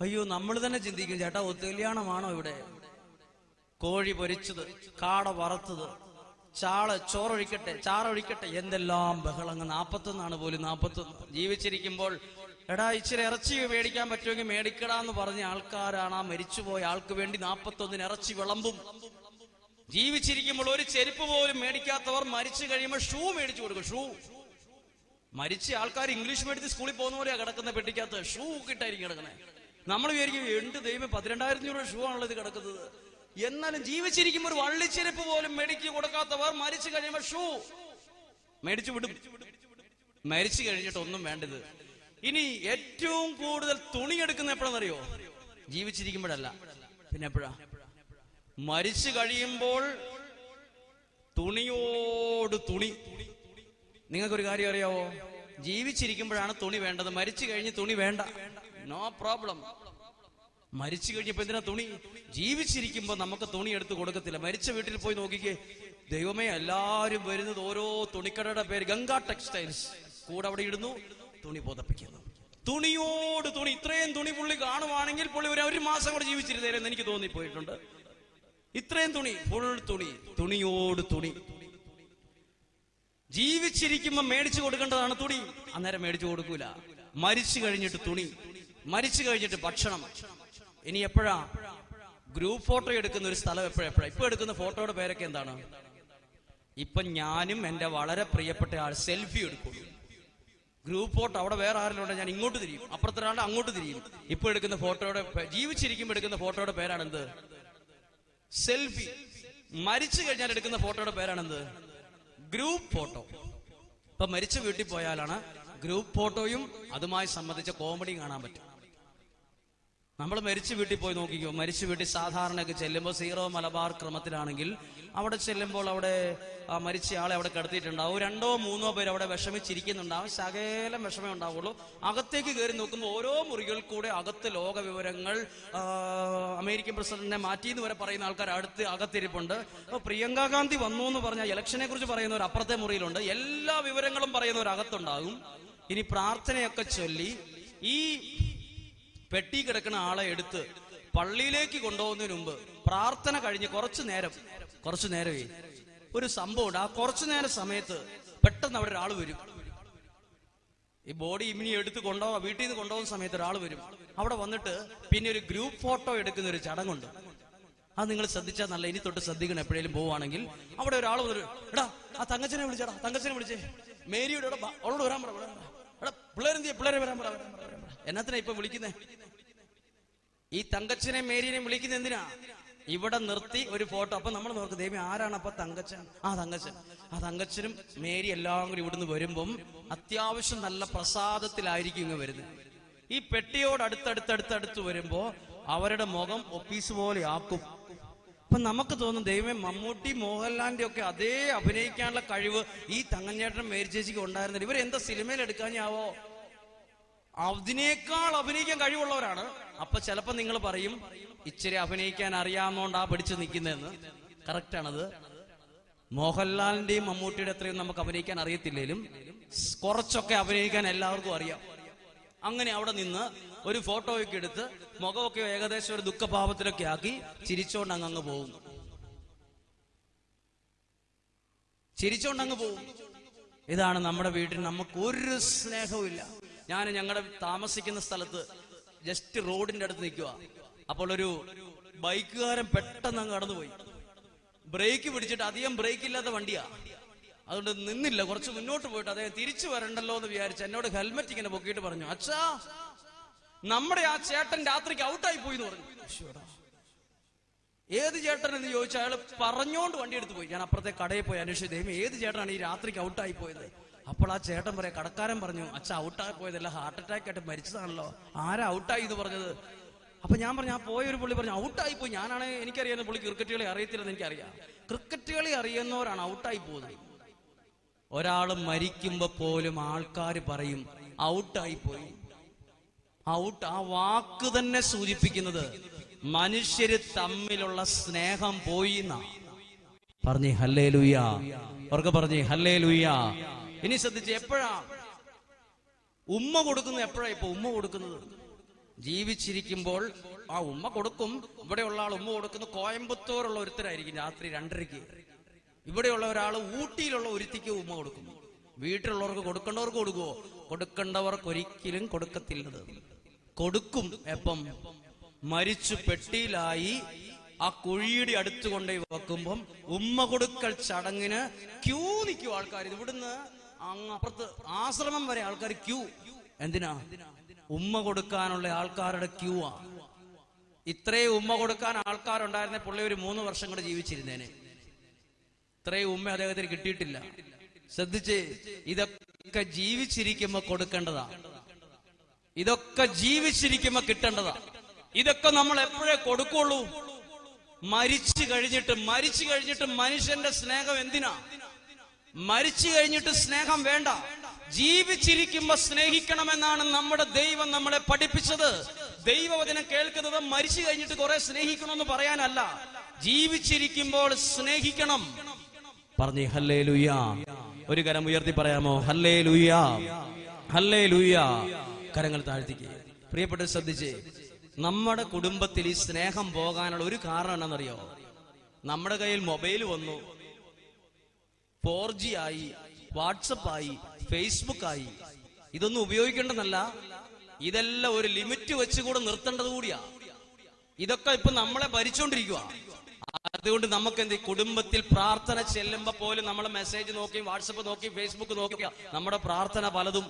അയ്യോ നമ്മൾ തന്നെ ചിന്തിക്കും ചേട്ടാ ഒത്തുകല്യാണമാണോ ഇവിടെ? കോഴി പൊരിച്ചത് കാട വറുത്തത്. ചാൾ ചോറൊഴിക്കട്ടെ ചാറൊഴിക്കട്ടെ. എന്തെല്ലാം ബഹളങ്ങ് നാപ്പത്തൊന്നാണ് പോലും നാപ്പത്തൊന്ന് ജീവിച്ചിരിക്കുമ്പോൾ എടാ ഇച്ചിരി ഇറച്ചി മേടിക്കാൻ പറ്റുമെങ്കിൽ മേടിക്കടാ എന്ന് പറഞ്ഞ ആൾക്കാരാണ്. ആ മരിച്ചുപോയ ആൾക്ക് വേണ്ടി നാപ്പത്തൊന്നിന് ഇറച്ചി വിളമ്പും. ജീവിച്ചിരിക്കുമ്പോൾ ഒരു ചെരുപ്പ് പോലും മേടിക്കാത്തവർ മരിച്ചു കഴിയുമ്പോൾ ഷൂ മേടിച്ചു കൊടുക്കും. ഷൂ. മരിച്ച ആൾക്കാർ ഇംഗ്ലീഷ് മേടിച്ച് സ്കൂളിൽ പോകുന്ന പോലെയാ കിടക്കുന്ന പെട്ടിക്കകത്ത്. ഷൂ കിട്ടായിരിക്കും കിടക്കുന്നത് നമ്മൾ വിചാരിക്കും എന്ത് ദൈവം പതിനെണ്ടായിരത്തി രൂപ ഷൂ ആണല്ലോ ഇത് കിടക്കുന്നത്. എന്നാലും ജീവിച്ചിരിക്കുമ്പോൾ ഒരു വള്ളിച്ചെരുപ്പ് പോലും മേടിക്ക് കൊടുക്കാത്തവർ മരിച്ചു കഴിയുമ്പോൾ ഷൂ. മേടിച്ചു വിടും. മരിച്ചു കഴിഞ്ഞിട്ട് ഒന്നും വേണ്ടത്. ഇനി ഏറ്റവും കൂടുതൽ തുണി എടുക്കുന്ന എപ്പോഴെന്നറിയോ ജീവിച്ചിരിക്കുമ്പോഴല്ല. പിന്നെ എപ്പോഴാ? മരിച്ചു കഴിയുമ്പോൾ തുണിയോട് തുണി. നിങ്ങൾക്കൊരു കാര്യം അറിയാവോ? ജീവിച്ചിരിക്കുമ്പോഴാണ് തുണി വേണ്ടത്. മരിച്ചു കഴിഞ്ഞ് തുണി വേണ്ട. നോ പ്രോബ്ലം മരിച്ചു കഴിഞ്ഞപ്പോ എന്തിനാ തുണി? ജീവിച്ചിരിക്കുമ്പോ നമുക്ക് തുണി എടുത്ത് കൊടുക്കത്തില്ല. മരിച്ച വീട്ടിൽ പോയി നോക്കിക്കേ. ദൈവമേ എല്ലാരും വരുന്നത് ഓരോ തുണിക്കടയുടെ പേര് ഗംഗാ ടെക്സ്റ്റൈൽസ്. കൂടെ അവിടെ ഇടുന്നു തുണി പുതപ്പിക്കുന്നു. തുണിയോട് തുണി. ഇത്രയും തുണി പുള്ളി കാണുവാണെങ്കിൽ പുള്ളി ഒരു ഒരു മാസം കൂടെ ജീവിച്ചിരുന്നേരെന്ന് എനിക്ക് തോന്നിപ്പോയിട്ടുണ്ട്. ഇത്രയും തുണി ഫുൾ തുണി. തുണിയോട് തുണി. ജീവിച്ചിരിക്കുമ്പോ മേടിച്ചു കൊടുക്കേണ്ടതാണ് തുണി. അന്നേരം മേടിച്ചു കൊടുക്കൂല. മരിച്ചു കഴിഞ്ഞിട്ട് തുണി. മരിച്ചു കഴിഞ്ഞിട്ട് ഭക്ഷണം. ഇനി എപ്പോഴാ? ഗ്രൂപ്പ് ഫോട്ടോ എടുക്കുന്ന ഒരു സ്ഥലം എപ്പോഴെപ്പോഴാ ഇപ്പൊ എടുക്കുന്ന ഫോട്ടോയുടെ പേരൊക്കെ എന്താണ്? ഇപ്പൊ ഞാനും എന്റെ വളരെ പ്രിയപ്പെട്ട ആൾ സെൽഫി എടുക്കും. ഗ്രൂപ്പ് ഫോട്ടോ അവിടെ വേറെ ആരെങ്കിലും ഞാൻ ഇങ്ങോട്ട് തിരിയും. അപ്പുറത്തൊരാളുടെ അങ്ങോട്ട് തിരിയും. ഇപ്പൊ എടുക്കുന്ന ഫോട്ടോയുടെ ജീവിച്ചിരിക്കുമ്പോൾ ജീവിച്ചിരിക്കുമ്പോ എടുക്കുന്ന ഫോട്ടോയുടെ പേരാണെന്ത്? സെൽഫി മരിച്ചു കഴിഞ്ഞാൽ എടുക്കുന്ന ഫോട്ടോയുടെ പേരാണെന്ത്? ഗ്രൂപ്പ് ഫോട്ടോ ഇപ്പൊ മരിച്ചു വീട്ടിൽ പോയാലാണ് ഗ്രൂപ്പ് ഫോട്ടോയും അതുമായി സംബന്ധിച്ച കോമഡിയും കാണാൻ പറ്റും. നമ്മൾ മരിച്ചു വീട്ടിൽ പോയി നോക്കിക്കോ. മരിച്ച വീട്ടിൽ സാധാരണയൊക്കെ ചെല്ലുമ്പോൾ സീറോ മലബാർ ക്രമത്തിലാണെങ്കിൽ അവിടെ ചെല്ലുമ്പോൾ അവിടെ ആ മരിച്ച ആളെ അവിടെ കിടത്തിയിട്ടുണ്ടാവും. രണ്ടോ മൂന്നോ പേര് അവിടെ വിഷമിച്ചിരിക്കുന്നുണ്ടാവും ശകലം വിഷമേ ഉണ്ടാവുള്ളൂ. അകത്തേക്ക് കയറി നോക്കുമ്പോൾ ഓരോ മുറികൾ കൂടെ അകത്ത് ലോക വിവരങ്ങൾ അമേരിക്കൻ പ്രസിഡന്റിനെ മാറ്റിയെന്ന് വരെ പറയുന്ന ആൾക്കാർ അടുത്ത് അകത്തിരിപ്പുണ്ട്. അപ്പൊ പ്രിയങ്ക ഗാന്ധി വന്നു എന്ന് പറഞ്ഞാൽ ഇലക്ഷനെ കുറിച്ച് പറയുന്നവർ അപ്പുറത്തെ മുറിയിലുണ്ട്. എല്ലാ വിവരങ്ങളും പറയുന്നവർ അകത്തുണ്ടാകും ഇനി പ്രാർത്ഥനയൊക്കെ ചൊല്ലി ഈ പെട്ടി കിടക്കുന്ന ആളെ എടുത്ത് പള്ളിയിലേക്ക് കൊണ്ടുപോകുന്നതിന് മുമ്പ് പ്രാർത്ഥന കഴിഞ്ഞ് കുറച്ചു നേരം കുറച്ചു നേരമേ ഒരു സംഭവം ഉണ്ട്. ആ കുറച്ചു നേരം സമയത്ത് പെട്ടെന്ന് അവിടെ ഒരാൾ വരും. ഈ ബോഡി ഇമിനി എടുത്ത് കൊണ്ടുപോകാൻ വീട്ടിൽ നിന്ന് കൊണ്ടുപോകുന്ന സമയത്ത് ഒരാൾ വരും. അവിടെ വന്നിട്ട് പിന്നെ ഒരു ഗ്രൂപ്പ് ഫോട്ടോ എടുക്കുന്ന ഒരു ചടങ്ങുണ്ട്. അത് നിങ്ങൾ ശ്രദ്ധിച്ചാൽ നല്ല ഇനി തൊട്ട് ശ്രദ്ധിക്കണം എപ്പോഴേലും പോവുകയാണെങ്കിൽ. അവിടെ ഒരാൾ വന്നിട്ട് എടാ ആ തങ്കച്ചനെ വിളിച്ചടാ തങ്കച്ചനെ വിളിച്ചേ. മേരിയുടെ അവളോട് വരാൻ പറ എടാ പിള്ളേരെ വരാൻ പറ. എന്നാത്തിനാ ഇപ്പൊ വിളിക്കുന്നേ? ഈ തങ്കച്ചനെ മേരിനെ വിളിക്കുന്നത് എന്തിനാ? ഇവിടെ നിർത്തി ഒരു ഫോട്ടോ. അപ്പൊ നമ്മൾ നോക്കും ദേവി ആരാണ് അപ്പൊ തങ്കച്ചൻ? ആ തങ്കച്ചൻ. ആ തങ്കച്ചനും മേരി എല്ലാം കൂടി ഇവിടുന്ന് വരുമ്പം അത്യാവശ്യം നല്ല പ്രസാദത്തിലായിരിക്കും ഇങ്ങ് വരുന്നത്. ഈ പെട്ടിയോട് അടുത്തടുത്തടുത്തടുത്ത് വരുമ്പോ അവരുടെ മുഖം ഒപ്പീസ് പോലെ ആക്കും. അപ്പൊ നമുക്ക് തോന്നും ദൈവമേ മമ്മൂട്ടി മോഹൻലാലിന്റെ ഒക്കെ അതേ അഭിനയിക്കാനുള്ള കഴിവ് ഈ തങ്ങഞ്ഞേട്ടൻ മേരി ചേച്ചിക്ക് ഉണ്ടായിരുന്നില്ല. ഇവരെന്താ സിനിമയിൽ എടുക്കാഞ്ഞാവോ? അതിനേക്കാൾ അഭിനയിക്കാൻ കഴിവുള്ളവരാണ്. അപ്പൊ ചിലപ്പോ നിങ്ങൾ പറയും ഇച്ചിരി അഭിനയിക്കാൻ അറിയാവുന്നോണ്ടാ പഠിച്ചു നിൽക്കുന്നതെന്ന് കറക്റ്റ് ആണത്. മോഹൻലാലിന്റെയും മമ്മൂട്ടിയുടെ അത്രയും നമുക്ക് അഭിനയിക്കാൻ അറിയത്തില്ലേലും കുറച്ചൊക്കെ അഭിനയിക്കാൻ എല്ലാവർക്കും അറിയാം. അങ്ങനെ അവിടെ നിന്ന് ഒരു ഫോട്ടോയൊക്കെ എടുത്ത് മുഖമൊക്കെ ഏകദേശം ഒരു ദുഃഖഭാവത്തിലൊക്കെ ആക്കി ചിരിച്ചോണ്ട് അങ്ങ് അങ്ങ് പോകും ചിരിച്ചോണ്ട് അങ്ങ് പോകും ഇതാണ് നമ്മുടെ വീട്ടിൽ നമുക്ക് ഒരു സ്നേഹവും ഞാൻ ഞങ്ങളുടെ താമസിക്കുന്ന സ്ഥലത്ത് ജസ്റ്റ് റോഡിന്റെ അടുത്ത് നിൽക്കുക അപ്പോൾ ഒരു ബൈക്കുകാരൻ പെട്ടെന്ന് അങ്ങ് കടന്നുപോയി ബ്രേക്ക് പിടിച്ചിട്ട് അധികം ബ്രേക്ക് ഇല്ലാത്ത വണ്ടിയാ. അതുകൊണ്ട് നിന്നില്ല. കുറച്ച് മുന്നോട്ട് പോയിട്ട് അദ്ദേഹം തിരിച്ചു വരണ്ടല്ലോ എന്ന് വിചാരിച്ച് എന്നോട് ഹെൽമെറ്റ് ഇങ്ങനെ പൊക്കിയിട്ട് പറഞ്ഞു അച്ഛാ നമ്മുടെ ആ ചേട്ടൻ രാത്രിക്ക് ഔട്ടായി പോയി എന്ന് പറഞ്ഞു ഏത് ചേട്ടൻ എന്ന് ചോദിച്ചാൽ അയാൾ പറഞ്ഞോണ്ട് വണ്ടി എടുത്ത് പോയി. ഞാൻ അപ്പുറത്തെ കടയിൽ പോയി അന്വേഷിച്ചു ദൈവം ഏത് ചേട്ടനാണ് ഈ രാത്രിക്ക് ഔട്ടായി പോയത്? അപ്പോൾ ആ ചേട്ടൻ പറയാ കടക്കാരൻ പറഞ്ഞു അച്ഛ ഔട്ടായി പോയതല്ല ഹാർട്ട് അറ്റാക്ക് ആയിട്ട് മരിച്ചതാണല്ലോ. ആരാ ഔട്ടായി എന്ന് പറഞ്ഞത്? അപ്പൊ ഞാൻ പറഞ്ഞു ആ പോയ ഒരു പുള്ളി പറഞ്ഞു ഔട്ടായി പോയി. ഞാനാണ് എനിക്കറിയാം പുള്ളി ക്രിക്കറ്റ് കളി അറിയത്തില്ലെന്ന് എനിക്കറിയാം. ക്രിക്കറ്റ് കളി അറിയുന്നവരാണ് ഔട്ടായി പോകുന്നത്. ഒരാൾ മരിക്കുമ്പോ പോലും ആൾക്കാർ പറയും ഔട്ടായി പോയി. ഔട്ട് ആ വാക്ക് തന്നെ സൂചിപ്പിക്കുന്നത് മനുഷ്യര് തമ്മിലുള്ള സ്നേഹം പോയി എന്നാ പറഞ്ഞേ ഹല്ലേ അവർക്ക് പറഞ്ഞേ ഹല്ലേ ലുയ്യ ഇനി ശ്രദ്ധിച്ച് എപ്പോഴാ? ഉമ്മ കൊടുക്കുന്നത് എപ്പോഴാ ഇപ്പൊ ഉമ്മ കൊടുക്കുന്നത്? ജീവിച്ചിരിക്കുമ്പോൾ ആ ഉമ്മ കൊടുക്കും. ഇവിടെയുള്ള ആൾ ഉമ്മ കൊടുക്കുന്നു. കോയമ്പത്തൂരുള്ള ഒരുത്തരായിരിക്കും രാത്രി രണ്ടരയ്ക്ക്. ഇവിടെയുള്ള ഒരാൾ ഊട്ടിയിലുള്ള ഒരുത്തിക്ക് ഉമ്മ കൊടുക്കും. വീട്ടിലുള്ളവർക്ക് കൊടുക്കേണ്ടവർക്ക് കൊടുക്കുവോ? കൊടുക്കേണ്ടവർക്ക് ഒരിക്കലും കൊടുക്കത്തില്ലത്. കൊടുക്കും. എപ്പം? മരിച്ചു പെട്ടിയിലായി ആ കുഴിയുടെ അടുത്ത് വെക്കുമ്പം ഉമ്മ കൊടുക്കൽ ചടങ്ങിന് ക്യൂ നിൽക്കും ആൾക്കാർ ഇവിടുന്ന് അപ്പുറത്ത് ആശ്രമം വരെ ആൾക്കാർ ക്യൂ. എന്തിനാ? ഉമ്മ കൊടുക്കാനുള്ള ആൾക്കാരുടെ ക്യൂ ആ ഇത്രയും ഉമ്മ കൊടുക്കാൻ ആൾക്കാരുണ്ടായിരുന്ന പുള്ളി ഒരു മൂന്ന് വർഷം കൂടെ ജീവിച്ചിരുന്നേനെ. ഇത്രയും ഉമ്മ അദ്ദേഹത്തിന് കിട്ടിയിട്ടില്ല. ശ്രദ്ധിച്ച് ഇതൊക്കെ ജീവിച്ചിരിക്കുമ്പോ കൊടുക്കേണ്ടതാ. ഇതൊക്കെ ജീവിച്ചിരിക്കുമ്പോ കിട്ടേണ്ടതാ. ഇതൊക്കെ നമ്മൾ എപ്പോഴേ കൊടുക്കുള്ളൂ? മരിച്ചു കഴിഞ്ഞിട്ട് മരിച്ചു കഴിഞ്ഞിട്ട് മനുഷ്യന്റെ സ്നേഹം എന്തിനാ? മരിച്ചു കഴിഞ്ഞിട്ട് സ്നേഹം വേണ്ട. ജീവിച്ചിരിക്കുമ്പോ സ്നേഹിക്കണമെന്നാണ് നമ്മുടെ ദൈവം നമ്മളെ പഠിപ്പിച്ചത്. ദൈവവചനം കേൾക്കുന്നത് മരിച്ചു കഴിഞ്ഞിട്ട് കുറെ സ്നേഹിക്കണമെന്ന് പറയാനല്ല. ജീവിച്ചിരിക്കുമ്പോൾ സ്നേഹിക്കണം. പറഞ്ഞേ ഹല്ലേ ലുയ്യ ഒരു കരം ഉയർത്തി പറയാമോ? ഹല്ലേ ലുയ്യ ഹല്ലേ ലുയ്യ കരങ്ങൾ താഴ്ത്തിക്ക്. പ്രിയപ്പെട്ട ശ്രദ്ധിച്ചേ. നമ്മുടെ കുടുംബത്തിൽ ഈ സ്നേഹം പോകാനുള്ള ഒരു കാരണം എന്താണെന്നറിയോ? നമ്മുടെ കയ്യിൽ മൊബൈൽ വന്നു. ഫോർ ജി ആയി വാട്സപ്പായി ഫേസ്ബുക്കായി ഇതൊന്നും ഉപയോഗിക്കേണ്ടതല്ല. ഇതെല്ലാം ഒരു ലിമിറ്റ് വെച്ചുകൂടെ നിർത്തേണ്ടത് കൂടിയാ. ഇതൊക്കെ ഇപ്പൊ നമ്മളെ ഭരിച്ചോണ്ടിരിക്കുക അതുകൊണ്ട് നമുക്ക് എന്ത് കുടുംബത്തിൽ പ്രാർത്ഥന ചെല്ലുമ്പോ പോലും നമ്മളെ മെസ്സേജ് നോക്കി വാട്സപ്പ് നോക്കി ഫേസ്ബുക്ക് നോക്കി നമ്മുടെ പ്രാർത്ഥന പലതും.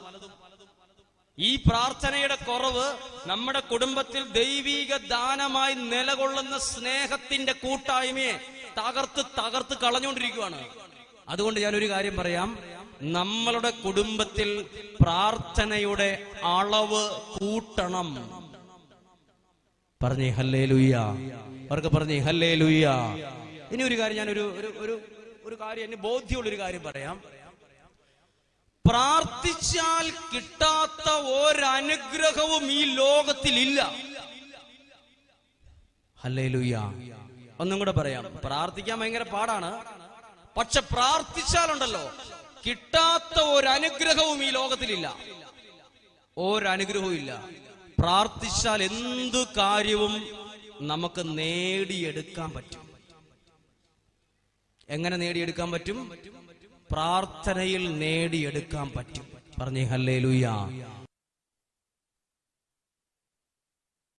ഈ പ്രാർത്ഥനയുടെ കുറവ് നമ്മുടെ കുടുംബത്തിൽ ദൈവീക ദാനമായി നിലകൊള്ളുന്ന സ്നേഹത്തിന്റെ കൂട്ടായ്മയെ തകർത്ത് തകർത്ത് കളഞ്ഞുകൊണ്ടിരിക്കുകയാണ് അതുകൊണ്ട് ഞാൻ ഒരു കാര്യം പറയാം. നമ്മളുടെ കുടുംബത്തിൽ പ്രാർത്ഥനയുടെ അളവ് കൂട്ടണം. പറഞ്ഞേ ഹല്ലേ ലുയ്യ അവർക്ക് പറഞ്ഞേ ഹല്ലേ ലുയ്യ ഇനി ഒരു കാര്യം ഞാൻ ഒരു ഒരു ഒരു കാര്യം എന്നെ ബോധ്യമുള്ള ഒരു കാര്യം പറയാം. പ്രാർത്ഥിച്ചാൽ കിട്ടാത്ത ഒരനുഗ്രഹവും ഈ ലോകത്തിലില്ല. ഹല്ലേ ലുയ്യ ഒന്നും കൂടെ പറയാം. പ്രാർത്ഥിക്കാൻ ഭയങ്കര പാടാണ്. പക്ഷെ പ്രാർത്ഥിച്ചാലുണ്ടല്ലോ കിട്ടാത്ത ഒരനുഗ്രഹവും ഈ ലോകത്തിലില്ല. ഒരനുഗ്രഹവും ഇല്ല പ്രാർത്ഥിച്ചാൽ എന്തു കാര്യവും നമുക്ക് നേടിയെടുക്കാൻ പറ്റും. എങ്ങനെ നേടിയെടുക്കാൻ പറ്റും? പ്രാർത്ഥനയിൽ നേടിയെടുക്കാൻ പറ്റും. പറഞ്ഞേ ഹല്ലേ